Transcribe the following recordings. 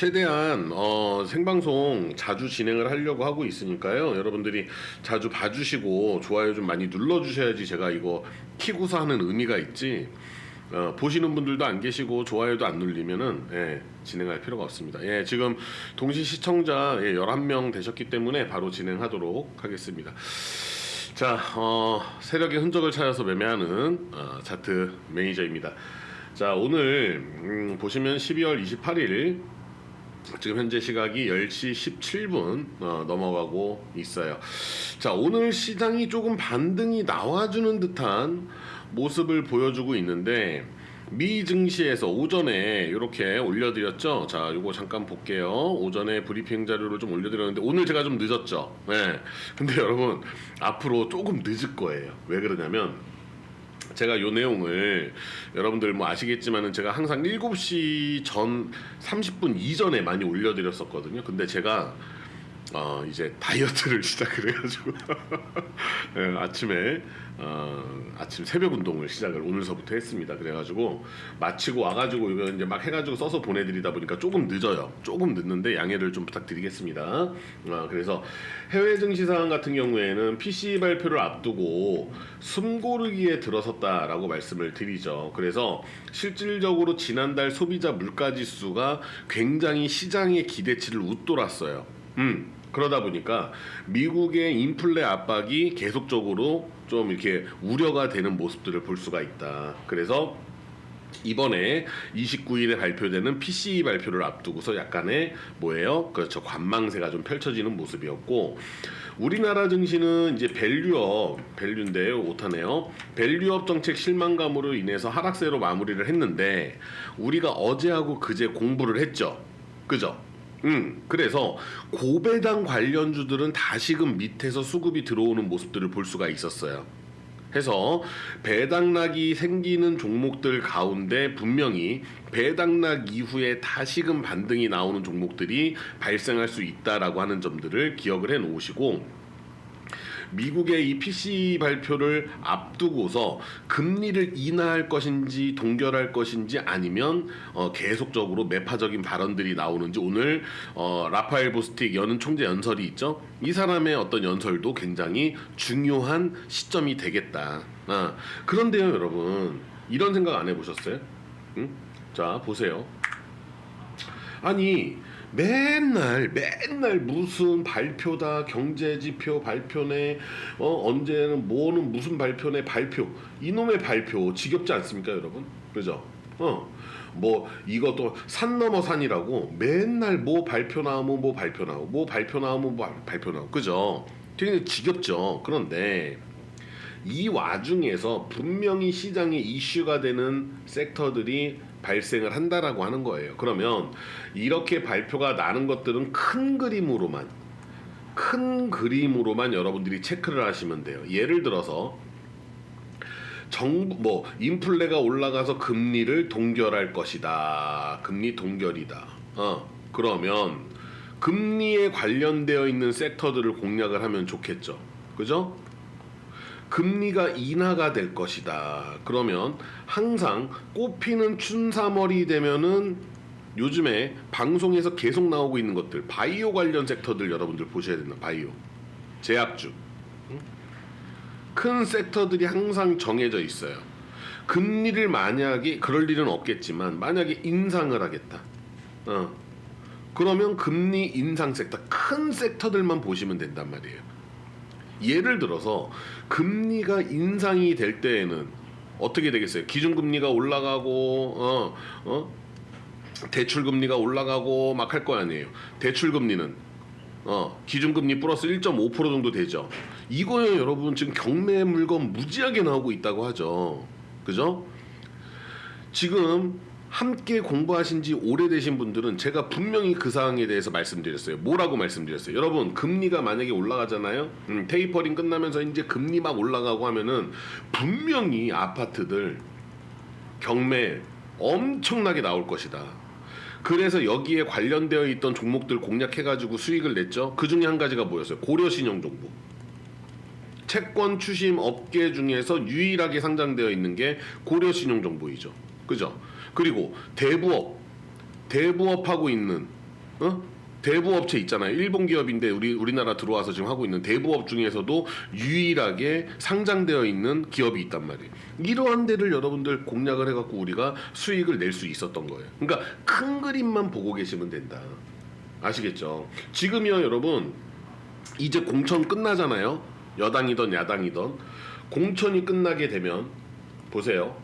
최대한 어, 생방송 자주 진행을 하려고 하고 있으니까요. 여러분들이 자주 봐주시고 좋아요 좀 많이 눌러주셔야지 제가 이거 키고서 하는 의미가 있지. 어, 보시는 분들도 안 계시고 좋아요도 안 눌리면은 예, 진행할 필요가 없습니다. 예, 지금 동시 시청자 예, 11명 되셨기 때문에 바로 진행하도록 하겠습니다. 자, 어, 세력의 흔적을 찾아서 매매하는 어, 자트 매니저입니다. 자, 오늘 음, 보시면 12월 28일 지금 현재 시각이 10시 17분 어, 넘어가고 있어요. 자, 오늘 시장이 조금 반등이 나와주는 듯한 모습을 보여주고 있는데 미 증시에서 오전에 이렇게 올려드렸죠. 자, 요거 잠깐 볼게요. 오전에 브리핑 자료를 좀 올려드렸는데 오늘 제가 좀 늦었죠. 네. 근데 여러분 앞으로 조금 늦을 거예요. 왜 그러냐면 제가 요 내용을 여러분들 뭐 아시겠지만은 제가 항상 7시 전 30분 이전에 많이 올려드렸었거든요. 근데 제가 어 이제 다이어트를 시작을 해가지고 예, 아침에 어 아침 새벽 운동을 시작을 오늘서부터 했습니다. 그래가지고 마치고 와가지고 이거 이제 막 해가지고 써서 보내드리다 보니까 조금 늦어요. 조금 늦는데 양해를 좀 부탁드리겠습니다. 어, 그래서 해외 증시 상황 같은 경우에는 PC 발표를 앞두고 숨고르기에 들어섰다라고 말씀을 드리죠. 그래서 실질적으로 지난달 소비자 물가 지수가 굉장히 시장의 기대치를 웃돌았어요. 음. 그러다 보니까 미국의 인플레 압박이 계속적으로 좀 이렇게 우려가 되는 모습들을 볼 수가 있다. 그래서 이번에 29일에 발표되는 PCE 발표를 앞두고서 약간의 뭐예요? 그렇죠. 관망세가 좀 펼쳐지는 모습이었고 우리나라 증시는 이제 밸류업, 밸류인데요. 오타네요. 밸류업 정책 실망감으로 인해서 하락세로 마무리를 했는데 우리가 어제하고 그제 공부를 했죠. 그죠? 음, 그래서 고배당 관련주들은 다시금 밑에서 수급이 들어오는 모습들을 볼 수가 있었어요. 해서 배당락이 생기는 종목들 가운데 분명히 배당락 이후에 다시금 반등이 나오는 종목들이 발생할 수 있다라고 하는 점들을 기억을 해 놓으시고 미국의 이 PC 발표를 앞두고서 금리를 인하할 것인지 동결할 것인지 아니면 어, 계속적으로 매파적인 발언들이 나오는지 오늘 어, 라파엘 보스틱 여는 총재 연설이 있죠. 이 사람의 어떤 연설도 굉장히 중요한 시점이 되겠다. 아, 그런데요, 여러분 이런 생각 안 해보셨어요? 응? 자 보세요. 아니 맨날 맨날 무슨 발표다 경제 지표 발표네 어 언제는 뭐는 무슨 발표네 발표. 이놈의 발표. 지겹지 않습니까 여러분? 그죠? 어뭐 이것도 산 넘어 산이라고 맨날 뭐 발표 나오면 뭐 발표 나오고 뭐 발표 나오면 뭐 발표 나오고 그죠? 되게 지겹죠. 그런데 이 와중에서 분명히 시장에 이슈가 되는 섹터들이 발생을 한다라고 하는 거예요. 그러면 이렇게 발표가 나는 것들은 큰 그림으로만 큰 그림으로만 여러분들이 체크를 하시면 돼요. 예를 들어서 정부 뭐 인플레가 올라가서 금리를 동결할 것이다. 금리 동결이다. 어 그러면 금리에 관련되어 있는 섹터들을 공략을 하면 좋겠죠. 그죠? 금리가 인하가 될 것이다. 그러면 항상 꽃피는 춘삼월이 되면은 요즘에 방송에서 계속 나오고 있는 것들 바이오 관련 섹터들 여러분들 보셔야 된다. 바이오 제약주 응? 큰 섹터들이 항상 정해져 있어요. 금리를 만약에 그럴 일은 없겠지만 만약에 인상을 하겠다. 어. 그러면 금리 인상 섹터 큰 섹터들만 보시면 된단 말이에요. 예를 들어서 금리가 인상이 될 때에는 어떻게 되겠어요? 기준금리가 올라가고 어, 어? 대출금리가 올라가고 막 할 거 아니에요. 대출금리는 어, 기준금리 플러스 1.5% 정도 되죠. 이거에 여러분 지금 경매 물건 무지하게 나오고 있다고 하죠. 그죠? 지금 함께 공부하신 지 오래되신 분들은 제가 분명히 그 사항에 대해서 말씀드렸어요. 뭐라고 말씀드렸어요? 여러분, 금리가 만약에 올라가잖아요? 음, 테이퍼링 끝나면서 이제 금리 막 올라가고 하면은 분명히 아파트들 경매 엄청나게 나올 것이다. 그래서 여기에 관련되어 있던 종목들 공략해가지고 수익을 냈죠. 그 중에 한 가지가 뭐였어요? 고려신용정보. 채권 추심 업계 중에서 유일하게 상장되어 있는 게 고려신용정보이죠. 그죠? 그리고 대부업, 대부업하고 있는 어? 대부업체 있잖아요. 일본 기업인데 우리 우리나라 들어와서 지금 하고 있는 대부업 중에서도 유일하게 상장되어 있는 기업이 있단 말이에요. 이러한 데를 여러분들 공략을 해갖고 우리가 수익을 낼 수 있었던 거예요. 그러니까 큰 그림만 보고 계시면 된다. 아시겠죠? 지금이요, 여러분. 이제 공천 끝나잖아요. 여당이던 야당이던 공천이 끝나게 되면 보세요.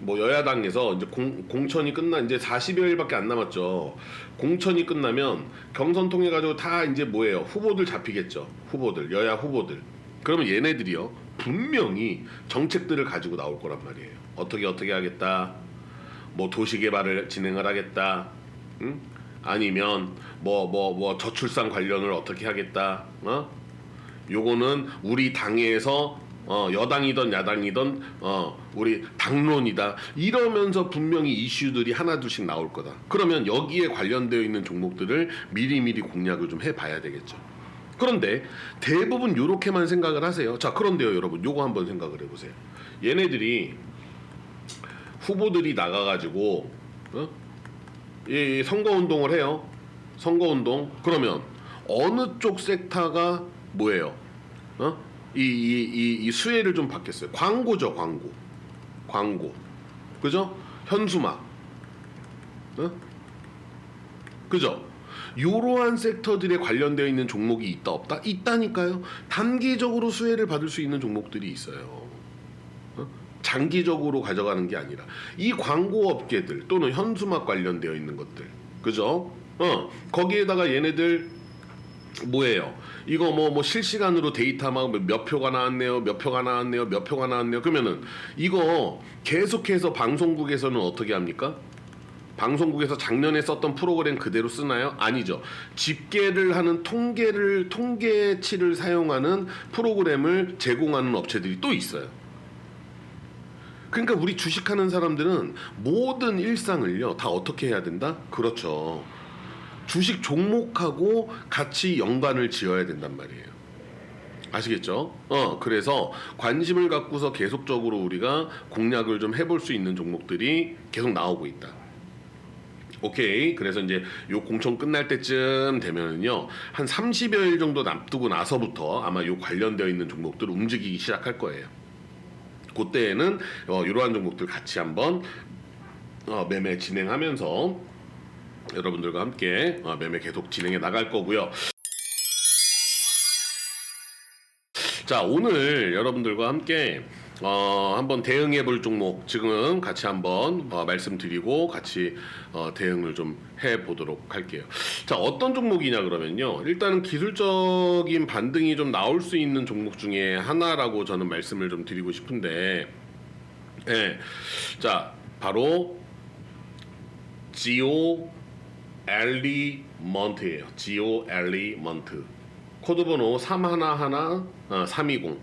뭐 여야당에서 이제 공, 공천이 끝나 이제 40여일밖에 안 남았죠. 공천이 끝나면 경선 통해 가지고 다 이제 뭐예요? 후보들 잡히겠죠. 후보들 여야 후보들. 그러면 얘네들이요 분명히 정책들을 가지고 나올 거란 말이에요. 어떻게 어떻게 하겠다. 뭐 도시 개발을 진행을 하겠다. 응? 아니면 뭐 뭐 뭐 저출산 관련을 어떻게 하겠다. 어? 요거는 우리 당에서 어, 여당이든 야당이든 어, 우리 당론이다 이러면서 분명히 이슈들이 하나둘씩 나올 거다. 그러면 여기에 관련되어 있는 종목들을 미리미리 공략을 좀 해봐야 되겠죠. 그런데 대부분 요렇게만 생각을 하세요. 자 그런데요 여러분 요거 한번 생각을 해보세요. 얘네들이 후보들이 나가가지고 어? 이 선거 운동을 해요. 선거 운동 그러면 어느 쪽 섹터가 뭐예요? 어? 이, 이, 이, 이 수혜를 좀 받겠어요. 광고죠, 광고. 광고. 그죠? 현수막. 어? 그죠? 이러한 섹터들에 관련되어 있는 종목이 있다 없다? 있다니까요. 단기적으로 수혜를 받을 수 있는 종목들이 있어요. 어? 장기적으로 가져가는 게 아니라 이 광고 업계들 또는 현수막 관련되어 있는 것들. 그죠? 어, 거기에다가 얘네들 뭐예요? 이거 뭐뭐 실시간으로 데이터 막 몇 표가 나왔네요, 몇 표가 나왔네요, 몇 표가 나왔네요. 그러면은 이거 계속해서 방송국에서는 어떻게 합니까? 방송국에서 작년에 썼던 프로그램 그대로 쓰나요? 아니죠. 집계를 하는 통계를 통계치를 사용하는 프로그램을 제공하는 업체들이 또 있어요. 그러니까 우리 주식하는 사람들은 모든 일상을요 다 어떻게 해야 된다? 그렇죠. 주식 종목하고 같이 연관을 지어야 된단 말이에요. 아시겠죠? 어, 그래서 관심을 갖고서 계속적으로 우리가 공략을 좀 해볼 수 있는 종목들이 계속 나오고 있다. 오케이. 그래서 이제 요 공천 끝날 때쯤 되면은요, 한 30여일 정도 납두고 나서부터 아마 요 관련되어 있는 종목들 움직이기 시작할 거예요. 그때에는 어, 이러한 종목들 같이 한번 어, 매매 진행하면서 여러분들과 함께 어, 매매 계속 진행해 나갈 거고요. 자 오늘 여러분들과 함께 어, 한번 대응해 볼 종목 지금 같이 한번 어, 말씀드리고 같이 어, 대응을 좀 해 보도록 할게요. 자 어떤 종목이냐 그러면요. 일단은 기술적인 반등이 좀 나올 수 있는 종목 중에 하나라고 저는 말씀을 좀 드리고 싶은데, 예, 자 바로 지오 엘리먼트예요. 지오 엘리먼트. 코드번호 311 어, 320.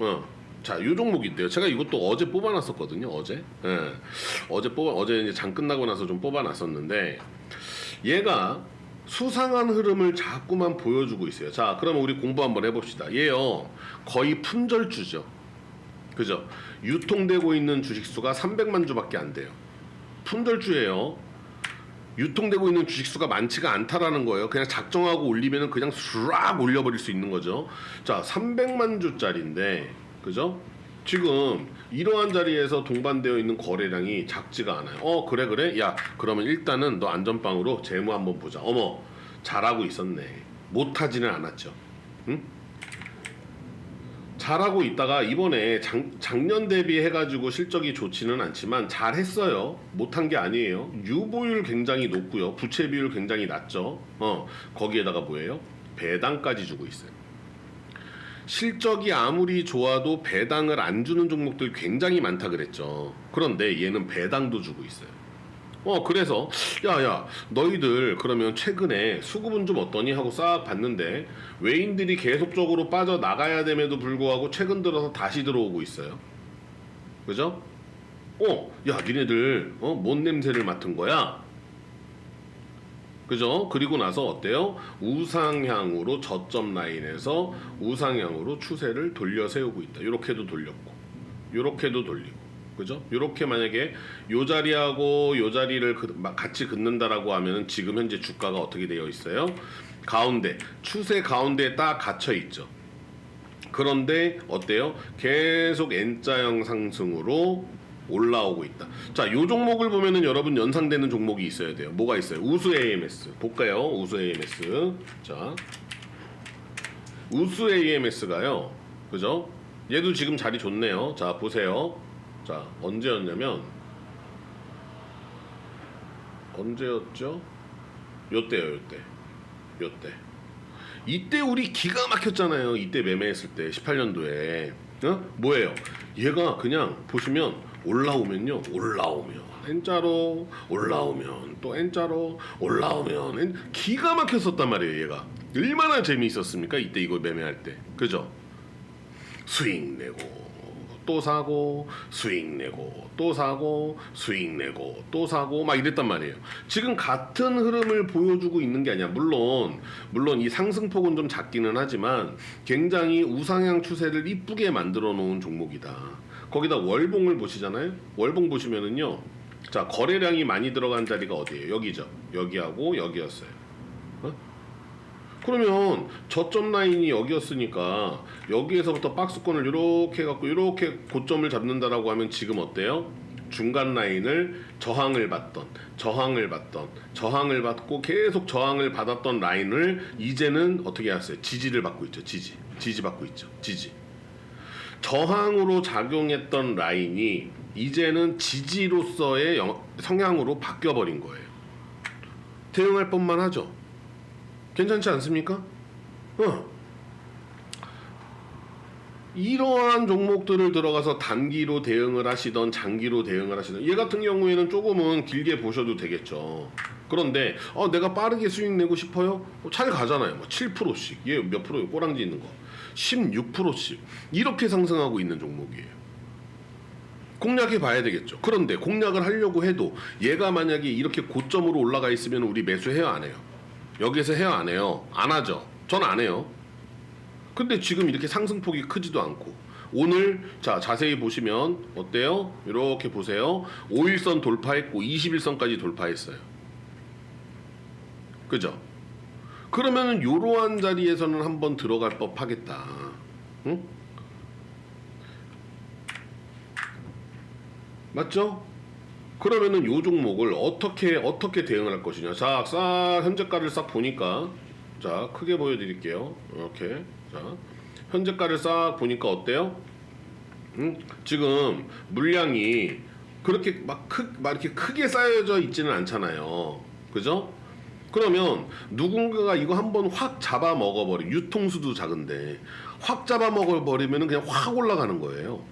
어. 자, 요 종목이 있대요. 제가 이것도 어제 뽑아놨었거든요. 어제. 예. 어제 뽑아 어제 이제 장 끝나고 나서 좀 뽑아놨었는데 얘가 수상한 흐름을 자꾸만 보여주고 있어요. 자, 그러면 우리 공부 한번 해봅시다. 얘요 거의 품절주죠. 그죠? 유통되고 있는 주식수가 300만 주밖에 안 돼요. 품절주예요. 유통되고 있는 주식 수가 많지가 않다라는 거예요. 그냥 작정하고 올리면은 그냥 수락 올려버릴 수 있는 거죠. 자, 300만 주짜리인데, 그죠? 지금 이러한 자리에서 동반되어 있는 거래량이 작지가 않아요. 어, 그래, 그래? 야, 그러면 일단은 너 안전빵으로 재무 한번 보자. 어머, 잘하고 있었네. 못하지는 않았죠. 응? 잘하고 있다가 이번에 작, 작년 대비해가지고 실적이 좋지는 않지만 잘했어요. 못한 게 아니에요. 유보율 굉장히 높고요. 부채 비율 굉장히 낮죠. 어 거기에다가 뭐예요? 배당까지 주고 있어요. 실적이 아무리 좋아도 배당을 안 주는 종목들 굉장히 많다 그랬죠. 그런데 얘는 배당도 주고 있어요. 어 그래서 야야 너희들 그러면 최근에 수급은 좀 어떠니 하고 싹 봤는데 외인들이 계속적으로 빠져 나가야 됨에도 불구하고 최근 들어서 다시 들어오고 있어요. 그죠? 어, 야 니네들 어, 뭔 냄새를 맡은 거야? 그죠? 그리고 나서 어때요? 우상향으로 저점 라인에서 우상향으로 추세를 돌려 세우고 있다. 이렇게도 돌렸고, 이렇게도 돌리고, 그죠? 이렇게 만약에 요 자리하고 요 자리를 그- 막 같이 긋는다라고 하면은 지금 현재 주가가 어떻게 되어 있어요? 가운데 추세 가운데에 딱 갇혀 있죠. 그런데 어때요? 계속 N자형 상승으로 올라오고 있다. 자, 요 종목을 보면은 여러분 연상되는 종목이 있어야 돼요. 뭐가 있어요? 우수 AMS. 볼까요? 우수 AMS. 자. 우수 AMS가요. 그죠? 얘도 지금 자리 좋네요. 자, 보세요. 자, 언제였냐면 언제였죠? 요때요, 요때. 요때. 이때 우리 기가 막혔잖아요. 이때 매매했을 때 18년도에. 어? 뭐예요? 얘가 그냥 보시면 올라오면요. 올라오면 N자로 올라오면 또 N자로 올라오면 N 기가 막혔었단 말이에요, 얘가. 얼마나 재미있었습니까? 이때 이거 매매할 때. 그죠? 수익 내고 또 사고 수익 내고 또 사고 수익 내고 또 사고 막 이랬단 말이에요. 지금 같은 흐름을 보여주고 있는 게 아니야. 물론 물론 이 상승폭은 좀 작기는 하지만 굉장히 우상향 추세를 이쁘게 만들어 놓은 종목이다. 거기다 월봉을 보시잖아요. 월봉 보시면은요. 자, 거래량이 많이 들어간 자리가 어디예요? 여기죠. 여기하고 여기였어요. 그러면 저점 라인이 여기였으니까 여기에서부터 박스권을 이렇게 해갖고 이렇게 고점을 잡는다라고 하면 지금 어때요? 중간 라인을 저항을 받던 저항을 받던 저항을 받고 계속 저항을 받았던 라인을 이제는 어떻게 하세요? 지지를 받고 있죠. 지지 지지 받고 있죠. 지지 저항으로 작용했던 라인이 이제는 지지로서의 영- 성향으로 바뀌어 버린 거예요. 대응할 법만 하죠. 괜찮지 않습니까? 어. 이러한 종목들을 들어가서 단기로 대응을 하시던 장기로 대응을 하시던 얘 같은 경우에는 조금은 길게 보셔도 되겠죠. 그런데 어, 내가 빠르게 수익 내고 싶어요? 어, 잘 가잖아요. 뭐 7%씩 얘 몇 프로 꼬랑지 있는 거 16%씩 이렇게 상승하고 있는 종목이에요. 공략해 봐야 되겠죠. 그런데 공략을 하려고 해도 얘가 만약에 이렇게 고점으로 올라가 있으면 우리 매수해요 안 해요? 여기에서 해요 안 해요? 안 하죠. 전 안 해요. 근데 지금 이렇게 상승폭이 크지도 않고 오늘 자 자세히 보시면 어때요? 이렇게 보세요. 5일선 돌파했고 21선까지 돌파했어요. 그죠? 그러면은 요러한 자리에서는 한번 들어갈 법 하겠다. 응? 맞죠? 그러면은 요 종목을 어떻게 어떻게 대응을 할 것이냐. 자, 싹 현재가를 싹 보니까 자 크게 보여드릴게요. 이렇게 자 현재가를 싹 보니까 어때요? 음, 지금 물량이 그렇게 막, 크, 막 이렇게 크게 쌓여져 있지는 않잖아요. 그죠? 그러면 누군가가 이거 한번 확 잡아 먹어버리 유통수도 작은데 확 잡아 먹어버리면 그냥 확 올라가는 거예요.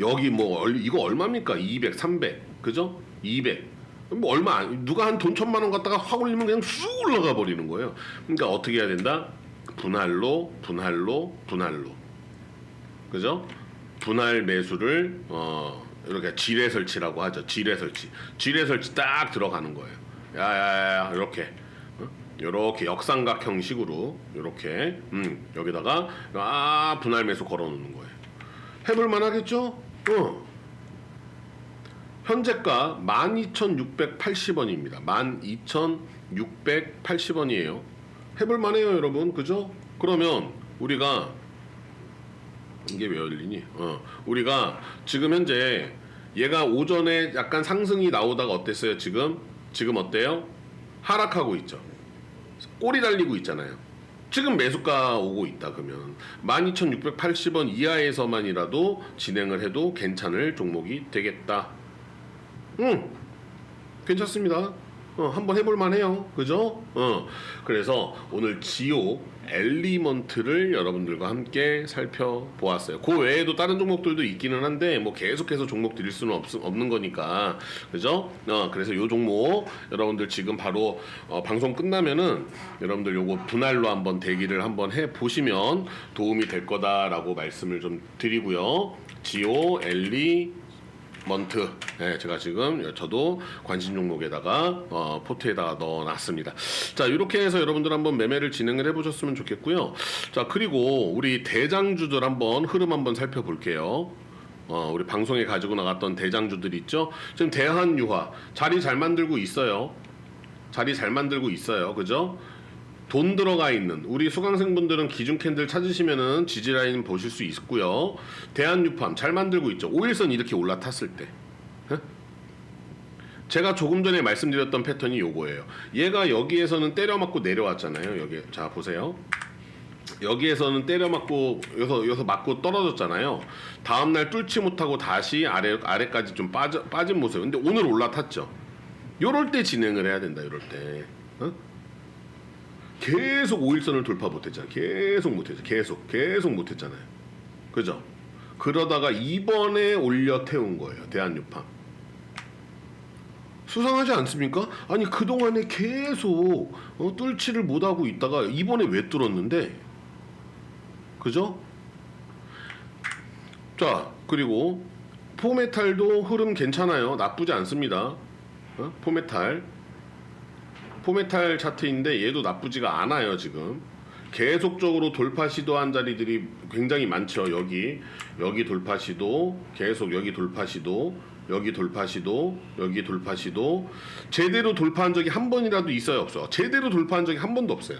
여기 뭐 얼- 이거 얼마입니까? 200, 300, 그죠? 200. 뭐 얼마 안- 누가 한 돈 천만 원 갖다가 확 올리면 그냥 쑥 올라가 버리는 거예요. 그러니까 어떻게 해야 된다? 분할로, 분할로, 분할로. 그죠? 분할 매수를 어 이렇게 지뢰 설치라고 하죠. 지뢰 설치. 지뢰 설치 딱 들어가는 거예요. 야야야 이렇게 이렇게 역삼각 형식으로 이렇게 음 여기다가 아 분할 매수 걸어 놓는 거예요. 해볼 만 하겠죠? 어. 현재가 12,680원입니다. 12,680원이에요. 해볼 만 해요, 여러분. 그죠? 그러면 우리가 이게 왜 열리니? 어. 우리가 지금 현재 얘가 오전에 약간 상승이 나오다가 어땠어요? 지금 지금 어때요? 하락하고 있죠. 꼬리 달리고 있잖아요. 지금 매수가 오고 있다 그러면 12,680원 이하에서만이라도 진행을 해도 괜찮을 종목이 되겠다. 응, 괜찮습니다. 어, 한번 해볼 만 해요. 그죠? 어, 그래서 오늘 지오 엘리먼트를 여러분들과 함께 살펴보았어요. 그 외에도 다른 종목들도 있기는 한데 뭐 계속해서 종목 드릴 수는 없, 없는 거니까 그죠? 어, 그래서 요 종목 여러분들 지금 바로 어, 방송 끝나면은 여러분들 요거 분할로 한번 대기를 한번 해 보시면 도움이 될 거다라고 말씀을 좀 드리고요. 지오 엘리 먼트 네, 제가 지금 저도 관심 종목에다가 어, 포트에다가 넣어놨습니다. 자 이렇게 해서 여러분들 한번 매매를 진행을 해보셨으면 좋겠고요. 자 그리고 우리 대장주들 한번 흐름 한번 살펴볼게요. 어, 우리 방송에 가지고 나갔던 대장주들 있죠. 지금 대한유화 자리 잘 만들고 있어요. 자리 잘 만들고 있어요. 그죠? 돈 들어가 있는 우리 수강생분들은 기준 캔들 찾으시면은 지지라인 보실 수 있고요. 대한유팜 잘 만들고 있죠. 5일선 이렇게 올라탔을 때. 예? 제가 조금 전에 말씀드렸던 패턴이 요거예요. 얘가 여기에서는 때려 맞고 내려왔잖아요. 여기 자 보세요. 여기에서는 때려 맞고 여기서 여기서 맞고 떨어졌잖아요. 다음 날 뚫지 못하고 다시 아래 아래까지 좀 빠져 빠진 모습. 근데 오늘 올라탔죠. 요럴 때 진행을 해야 된다. 요럴 때. 어? 계속 5일선을 돌파 못했잖아. 계속 못했죠. 계속 계속 못했잖아요. 그죠? 그러다가 이번에 올려 태운 거예요. 대한유팜. 수상하지 않습니까? 아니 그 동안에 계속 어, 뚫지를 못하고 있다가 이번에 왜 뚫었는데? 그죠? 자 그리고 포메탈도 흐름 괜찮아요. 나쁘지 않습니다. 어? 포메탈 포메탈 차트인데 얘도 나쁘지가 않아요 지금. 계속적으로 돌파 시도한 자리들이 굉장히 많죠 여기. 여기 돌파 시도 계속 여기 돌파 시도 여기 돌파 시도 여기 돌파 시도. 제대로 돌파한 적이 한 번이라도 있어요 없어. 제대로 돌파한 적이 한 번도 없어요.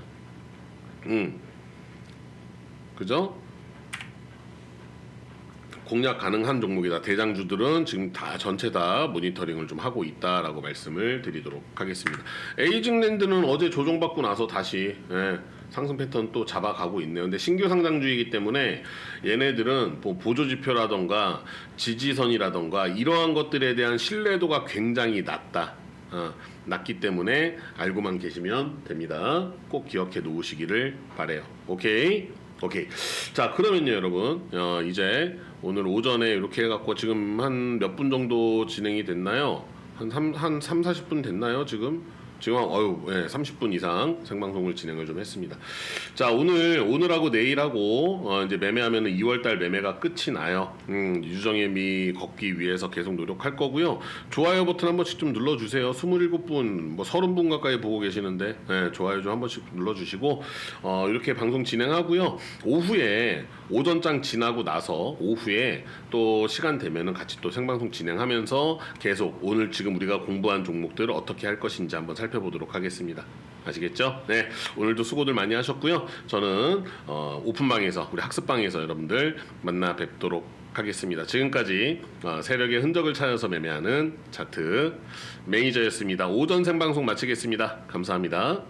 음. 그죠 공략 가능한 종목이다. 대장주들은 지금 다 전체 다 모니터링을 좀 하고 있다라고 말씀을 드리도록 하겠습니다. 에이징랜드는 어제 조정받고 나서 다시 예, 상승 패턴 또 잡아가고 있네요. 근데 신규 상장주이기 때문에 얘네들은 뭐 보조 지표라던가 지지선이라던가 이러한 것들에 대한 신뢰도가 굉장히 낮다. 어, 낮기 때문에 알고만 계시면 됩니다. 꼭 기억해 놓으시기를 바래요. 오케이. 오케이. 자, 그러면요, 여러분. 어, 이제 오늘 오전에 이렇게 해갖고 지금 한 몇 분 정도 진행이 됐나요? 한 3, 한 3, 40분 됐나요, 지금? 지금 한, 어유 예, 30분 이상 생방송을 진행을 좀 했습니다. 자, 오늘, 오늘하고 내일하고, 어, 이제 매매하면은 2월달 매매가 끝이 나요. 음, 유정의 미 걷기 위해서 계속 노력할 거고요. 좋아요 버튼 한 번씩 좀 눌러주세요. 27분, 뭐 30분 가까이 보고 계시는데, 예, 좋아요 좀 한 번씩 눌러주시고, 어, 이렇게 방송 진행하고요. 오후에, 오전장 지나고 나서 오후에 또 시간 되면은 같이 또 생방송 진행하면서 계속 오늘 지금 우리가 공부한 종목들을 어떻게 할 것인지 한번 살펴보도록 하겠습니다. 아시겠죠? 네, 오늘도 수고들 많이 하셨고요. 저는 어, 오픈방에서 우리 학습방에서 여러분들 만나 뵙도록 하겠습니다. 지금까지 어, 세력의 흔적을 찾아서 매매하는 차트 매니저였습니다. 오전 생방송 마치겠습니다. 감사합니다.